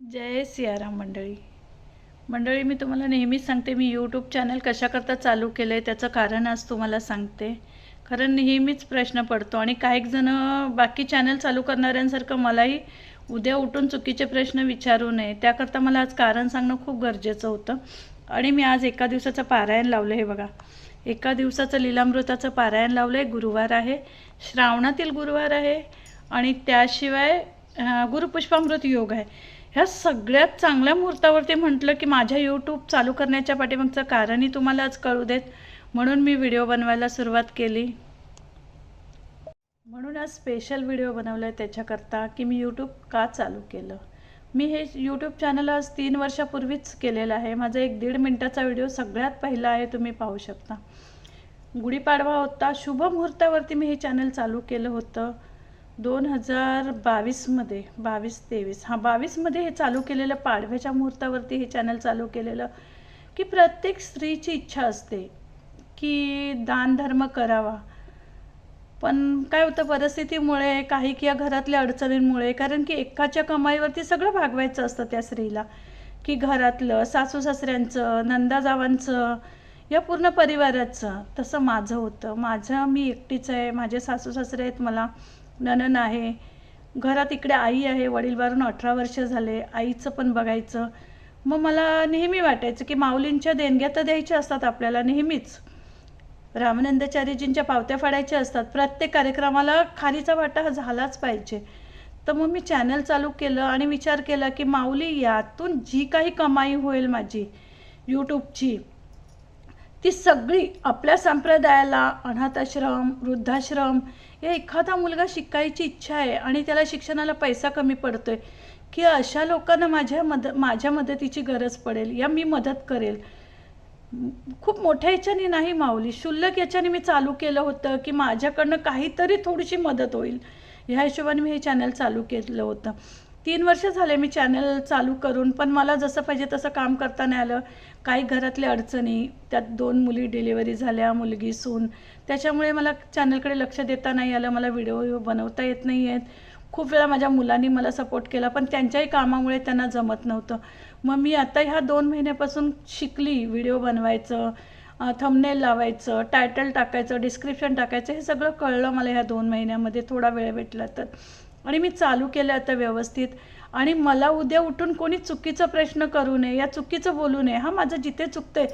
जय सियाराम मंडळी. मंडळी मी तुम्हाला नेहमीच सांगते मी यूट्यूब चॅनल कशाकरता चालू केलं आहे त्याचं कारण आज तुम्हाला सांगते. कारण नेहमीच प्रश्न पडतो आणि काही जणं बाकी चॅनल चालू करणाऱ्यांसारखं मलाही उद्या उठून चुकीचे प्रश्न विचारू नये. त्याकरता मला आज कारण सांगणं खूप गरजेचं होतं. आणि मी आज एका दिवसाचं पारायण लावलं हे बघा. एका दिवसाचं लीलामृताचं पारायण लावलं आहे गुरुवार आहे. श्रावणातील गुरुवार आहे. आणि त्याशिवाय गुरुपुष्पामृत योग आहे. ह्या सगळ्यात चांगल्या मुहूर्तावरती म्हटलं की माझ्या यूट्यूब चालू करण्याच्या पाठीमागचं कारणही तुम्हाला आज कळू देत. म्हणून मी व्हिडिओ बनवायला सुरुवात केली. म्हणून आज स्पेशल व्हिडिओ बनवला आहे त्याच्याकरता की मी यूट्यूब का चालू केलं? मी हे यूट्यूब चॅनल आज तीन वर्षापूर्वीच केलेलं आहे. माझा एक दीड मिनटाचा व्हिडिओ सगळ्यात पहिला आहे तुम्ही पाहू शकता. गुढीपाडवा होता. शुभ मुहूर्तावरती मी हे चॅनल चालू केलं होतं. दोन हजार बावीसमध्ये बावीस तेवीस. हां बावीसमध्ये हे चालू केलेलं पाडव्याच्या मुहूर्तावरती हे चॅनल चालू केलेलं की प्रत्येक स्त्रीची इच्छा असते की दानधर्म करावा. पण काय होतं परिस्थितीमुळे काही किंवा घरातल्या अडचणींमुळे कारण की एकाच्या कमाईवरती सगळं भागवायचं असतं त्या स्त्रीला. की घरातलं सासू सासऱ्यांचं नंदाजावांचं या पूर्ण परिवाराचं. तसं माझं होतं. माझं मी एकटीच आहे. माझे सासू सासरे आहेत मला. ननन आहे. घरात इकडे आई आहे वडीलवारून अठरा वर्ष झाले आईचं पण बघायचं. मग मला नेहमी वाटायचं की माऊलींच्या देणग्या तर द्यायच्या असतात आपल्याला नेहमीच. रामानंदाचार्यजींच्या पावत्या फाडायच्या असतात. प्रत्येक कार्यक्रमाला खारीचा वाटा हा झालाच पाहिजे. तर मग मी चॅनल चालू केलं आणि विचार केला की माऊली यातून जी काही कमाई होईल माझी यूट्यूबची ती सगळी आपल्या संप्रदायाला अनाथाश्रम वृद्धाश्रम या एखादा मुलगा शिकायची इच्छा आहे आणि त्याला शिक्षणाला पैसा कमी पडतोय की अशा लोकांना माझ्या मद माझ्या मदतीची गरज पडेल या मी मदत करेल. खूप मोठ्या याच्याने नाही माऊली शुल्लक याच्याने मी चालू केलं होतं की माझ्याकडनं काहीतरी थोडीशी मदत होईल. ह्या हिशोबाने मी हे चॅनल चालू केलं होतं. तीन वर्ष झाले मी चॅनल चालू करून पण मला जसं पाहिजे तसं काम करता नाही आलं. काही घरातल्या अडचणी त्यात दोन मुली डिलिव्हरी झाल्या मुलगी सून. त्याच्यामुळे मला चॅनलकडे लक्ष देता नाही आलं मला व्हिडिओ बनवता येत नाही आहेत खूप वेळा माझ्या मुलांनी मला सपोर्ट केला पण त्यांच्याही कामामुळे त्यांना जमत नव्हतं. मग मी आता ह्या दोन महिन्यापासून शिकली व्हिडिओ बनवायचं थंबनेल लावायचं टायटल टाकायचं डिस्क्रिप्शन टाकायचं हे सगळं कळलं मला ह्या दोन महिन्यामध्ये थोडा वेळ भेटला तर. आणि मी चालू केलं आता व्यवस्थित. आणि मला उद्या उठून कोणी चुकीचा प्रश्न करू नये या चुकीचं बोलू नये हा माझं जिथे चुकतंय.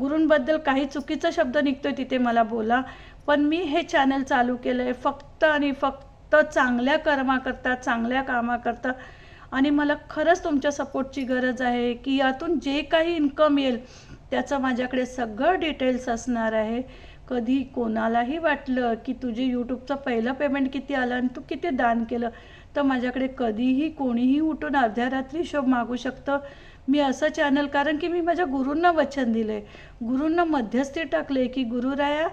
गुरूंबद्दल काही चुकीचा शब्द निघतोय तिथे मला बोला. पण मी हे चॅनल चालू केलं आहे फक्त आणि फक्त चांगल्या कर्माकरता चांगल्या कामाकरता. आणि मला खरंच तुमच्या सपोर्टची गरज आहे की यातून जे काही इन्कम येईल त्याचं माझ्याकडे सगळं डिटेल्स असणार आहे. कधी कोणालाही वाटलं की तुझे यूट्यूबचं पहिलं पेमेंट किती आलं आणि तू किती दान केलं तर माझ्याकडे कधीही कोणीही उठून अर्ध्या रात्री हिशोब मागू शकतं. मी असं चॅनल कारण की मी माझ्या गुरूंना वचन दिलं आहे गुरूंना मध्यस्थी टाकले की गुरुराया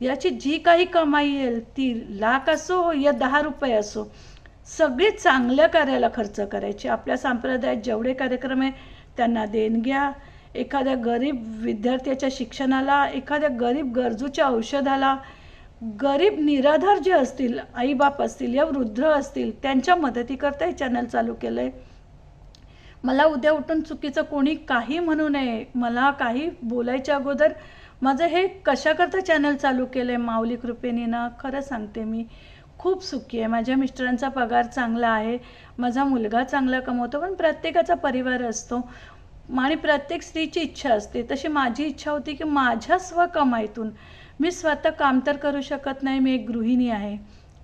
याची जी काही कमाई येईल ती लाख असो या दहा रुपये असो सगळी चांगल्या कार्याला खर्च करायची. आपल्या संप्रदायात जेवढे कार्यक्रम आहे त्यांना देणग्या एखाद्या गरीब विद्यार्थ्याच्या शिक्षणाला एखाद्या गरीब गरजूच्या औषधाला गरीब निराधार जे असतील आईबाप असतील या वृद्ध असतील त्यांच्या मदतीकरता हे चॅनल चालू केलं आहे मला उद्या उठून चुकीचं कोणी काही म्हणू नये मला काही बोलायच्या अगोदर माझं हे कशाकरता चॅनल चालू केलं आहे माऊली कृपेने ना खरं सांगते मी खूप सुखी आहे. माझ्या मिस्टरांचा पगार चांगला आहे माझा मुलगा चांगला कमवतो पण प्रत्येकाचा परिवार असतो. आणि प्रत्येक स्त्रीची इच्छा असते. तशी माझी इच्छा होती की माझ्या स्वकमाईतून मी स्वतः काम तर करू शकत नाही मी एक गृहिणी आहे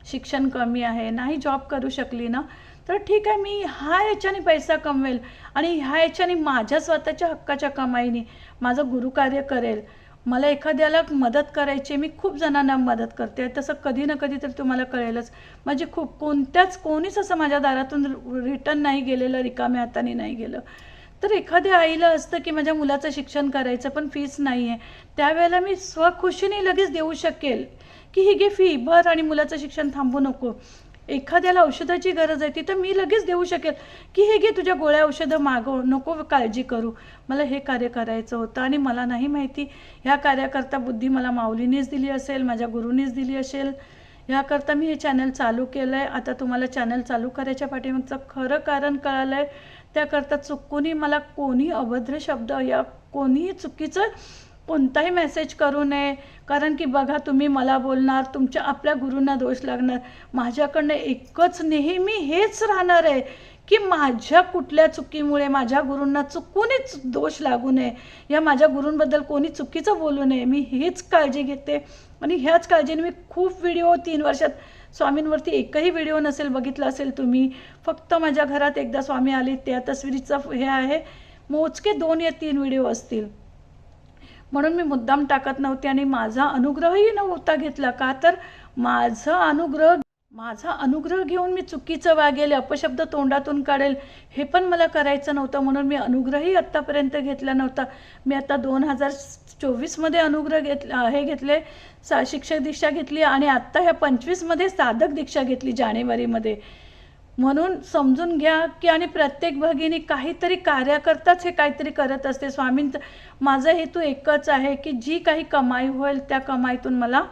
शिक्षण कमी आहे नाही जॉब करू शकली ना तर ठीक आहे मी ह्या याच्याने पैसा कमवेल आणि ह्या याच्याने माझ्या स्वतःच्या हक्काच्या कमाईने माझं गुरुकार्य करेल. मला एखाद्याला मदत करायची मी खूप जणांना मदत करते. तसं कधी ना कधी तर तुम्हाला कळेलच. म्हणजे खूप कोणत्याच कोणीच असं माझ्या दारातून रिटर्न नाही गेलेलं रिकाम्या हाताने नाही गेलं. तर एखाद्या आईला असतं की माझ्या मुलाचं शिक्षण करायचं पण फीस नाही आहे त्यावेळेला मी स्वखुशीने लगेच देऊ शकेल की ही घे फी भर आणि मुलाचं शिक्षण थांबू नको. एखाद्याला औषधाची गरज आहे तिथं मी लगेच देऊ शकेल की हे घे तुझ्या गोळ्या औषधं मागव नको काळजी करू. मला हे कार्य करायचं होतं आणि मला नाही माहिती. ह्या कार्याकरता बुद्धी मला माऊलीनेच दिली असेल माझ्या गुरुनीच दिली असेल. ह्याकरता मी हे चॅनल चालू केलं आहे आता तुम्हाला चॅनल चालू करायच्या पाठीमागचं खरं कारण कळालं आहे त्याकरता चुकूनही मला कोणी अभद्र शब्द या कोणीही चुकीचं कोणताही मेसेज करू नये. कारण की बघा तुम्ही मला बोलणार तुमच्या आपल्या गुरूंना दोष लागणार. माझ्याकडनं एकच नेहमी हेच राहणार आहे. की माझ्या कुठल्या चुकीमुळे माझ्या गुरूंना चुकूनच दोष लागू नये. या माझ्या गुरूंबद्दल कोणी चुकीचं बोलू नये. मी हीच काळजी घेते. आणि ह्याच काळजीने मी खूप व्हिडिओ तीन वर्षात स्वामींवरती एकही व्हिडिओ नसेल बघितला असेल तुम्ही. फक्त माझ्या घरात एकदा स्वामी आले त्या तस्वीरीचं हे आहे. मोजके दोन या तीन व्हिडिओ असतील. म्हणून मी मुद्दाम टाकत नव्हते आणि माझा अनुग्रहही नव्हता घेतला. का तर माझा अनुग्रह माझा अनुग्रह घेऊन मी चुकीचं वागेल अपशब्द तोंडातून काढेल हे पण मला करायचं नव्हतं म्हणून मी अनुग्रहही आत्तापर्यंत घेतला नव्हता. मी आता दोन हजार चोवीसमध्ये अनुग्रह घेतला हे घेतले सा शिक्षक दीक्षा घेतली आणि आत्ता ह्या पंचवीसमध्ये साधक दीक्षा घेतली जानेवारीमध्ये. म्हणून समजून घ्या की आणि प्रत्येक भगिनी काहीतरी कार्याकरताच हे काहीतरी करत असते. स्वामींचं माझा हेतू एकच आहे की जी काही कमाई होईल त्या कमाईतून मला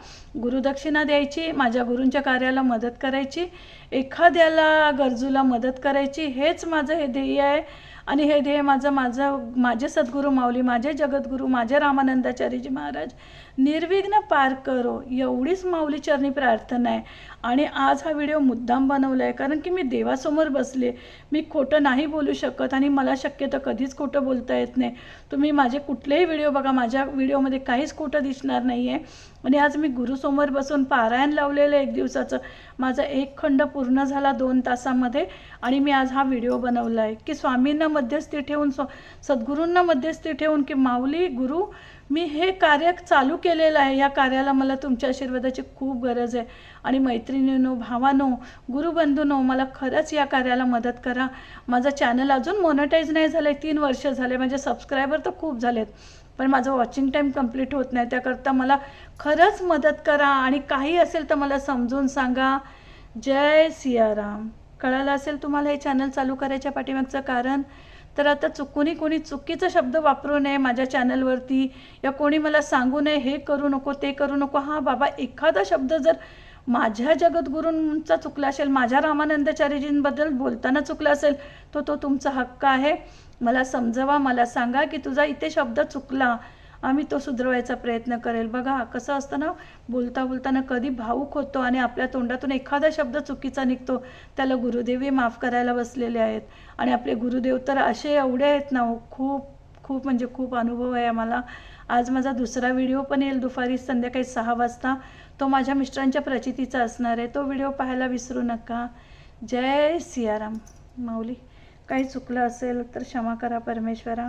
गुरुदक्षिणा द्यायची माझ्या गुरूंच्या कार्याला मदत करायची एखाद्याला गरजूला मदत करायची हेच माझं हे ध्येय आहे. आणि हे ध्येय माझं माझं माझे सद्गुरू माऊली माझे जगद्गुरू माझे रामानंदाचार्यजी महाराज निर्विघ्न पार करो एवढीच माऊली चरणी प्रार्थना आहे. आणि आज हा व्हिडिओ मुद्दाम बनवला आहे कारण की मी देवासमोर बसले. मी खोटं नाही बोलू शकत आणि मला शक्यतो कधीच खोटं बोलता येत नाही. तुम्ही माझे कुठलेही व्हिडिओ बघा माझ्या व्हिडिओमध्ये काहीच खोटं दिसणार नाही आहे आणि आज मी गुरुसमोर बसून पारायण लावलेलं एक दिवसाचं. माझा एक खंड पूर्ण झाला दोन तासामध्ये आणि मी आज हा व्हिडिओ बनवला आहे की स्वामींना मध्यस्थी ठेवून स्व सद्गुरूंना मध्यस्थी ठेवून की माऊली गुरु मी हे कार्य चालू केलेलं आहे. या कार्याला मला तुमच्या आशीर्वादाची खूप गरज आहे. आणि मैत्रिणीनो भावानो गुरुबंधूनो मला खरंच या कार्याला मदत करा. माझं चॅनल अजून मोनटाईज नाही झालं आहे तीन वर्ष झाले. माझे सबस्क्रायबर तर खूप झालेत. पण माझं वॉचिंग टाईम कंप्लीट होत नाही. त्याकरता मला खरंच मदत करा. आणि काही असेल तर मला समजून सांगा. जय सियाराम. कळालं असेल तुम्हाला हे चॅनल चालू करायच्या पाठीमागचं कारण? तर आता चुकूनही कोणी चुकीचा शब्द वापरू नये माझ्या चॅनलवरती. या कोणी मला सांगू नये हे करू नको ते करू नको. हा बाबा एखादा शब्द जर माझ्या जगद्गुरूंचा चुकला असेल माझ्या रामानंदाचार्यजींबद्दल बोलताना चुकला असेल तो तो तुमचा हक्क आहे. मला समजवा मला सांगा की तुझा इथे शब्द चुकला. आम्ही तो सुधरवायचा प्रयत्न करेल. बघा कसं असतं ना बोलता बोलताना कधी भावूक होतो आणि आपल्या तोंडातून एखादा शब्द चुकीचा निघतो त्याला गुरुदेवही माफ करायला बसलेले आहेत. आणि आपले गुरुदेव तर असे एवढे आहेत ना हो, खूप खूप म्हणजे खूप अनुभव आहे आम्हाला. आज माझा दुसरा व्हिडिओ पण येईल दुपारी संध्याकाळी सहा वाजता. तो माझ्या मिस्टरांच्या प्रचितीचा असणार आहे. तो व्हिडिओ पाहायला विसरू नका. जय सियाराम. माऊली काही चुकलं असेल तर क्षमा करा परमेश्वरा.